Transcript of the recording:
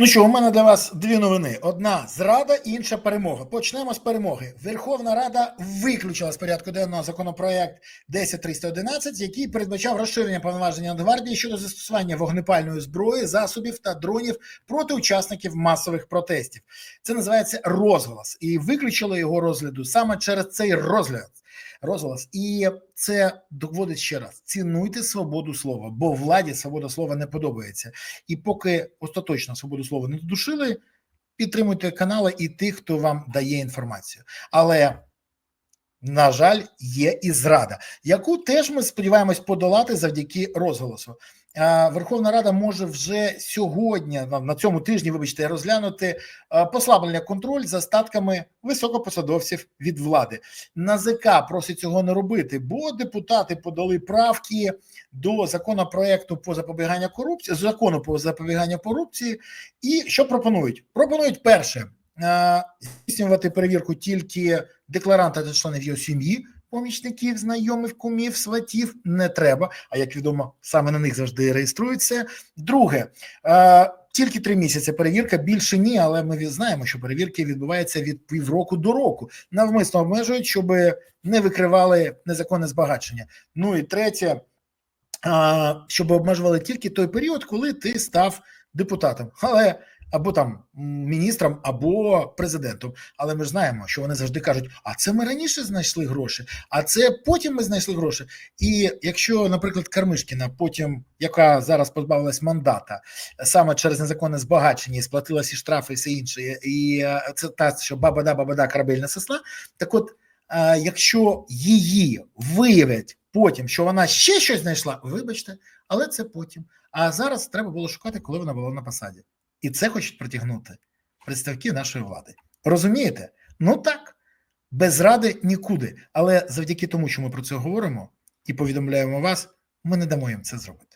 Ну що, у мене для вас дві новини: одна зрада, інша перемога. Почнемо з перемоги. Верховна Рада виключила з порядку денного законопроект 10311, який передбачав розширення повноваження Нацгвардії щодо застосування вогнепальної зброї, засобів та дронів проти учасників масових протестів. Це називається розголос, і виключили його розгляду саме через цей розгляд. Розголос, і це доводить ще раз: цінуйте свободу слова, бо владі свобода слова не подобається. І поки остаточно свободу слова не додушили, підтримуйте канали і тих, хто вам дає інформацію. Але на жаль, є і зрада, яку теж ми сподіваємось подолати завдяки розголосу. Верховна Рада може вже сьогодні, на- цьому тижні, вибачте, розглянути послаблення контроль за статками високопосадовців від влади. НАЗК просить цього не робити, бо депутати подали правки до законопроекту по запобіганню корупції, закону по запобіганню корупції. І що пропонують? Пропонують перше е, здійснювати перевірку тільки декларанта та членів його сім'ї, помічників, знайомих, кумів, сватів не треба. А як відомо, саме на них завжди реєструється. Друге, е, тільки три місяці перевірка, більше ні, але ми знаємо, що перевірки відбуваються від півроку до року. Навмисно обмежують, щоб не викривали незаконне збагачення. Ну і третє, а, щоб обмежували тільки той період, коли ти став депутатом, але або там міністром, або президентом. Але ми ж знаємо, що вони завжди кажуть: а це ми раніше знайшли гроші, а це потім ми знайшли гроші. І якщо, наприклад, Кармишкіна, потім яка зараз позбавилась мандата саме через незаконне збагачення і сплатила всі штрафи і все інше, і е, це та що бабада, бабада, корабельна сосна. Так от, е, якщо її виявлять потім, що вона ще щось знайшла, вибачте, але це потім. А зараз треба було шукати, коли вона була на посаді. І це хочуть притягнути представники нашої влади. Розумієте? Ну так, без ради нікуди. Але завдяки тому, що ми про це говоримо і повідомляємо вас, ми не дамо їм це зробити.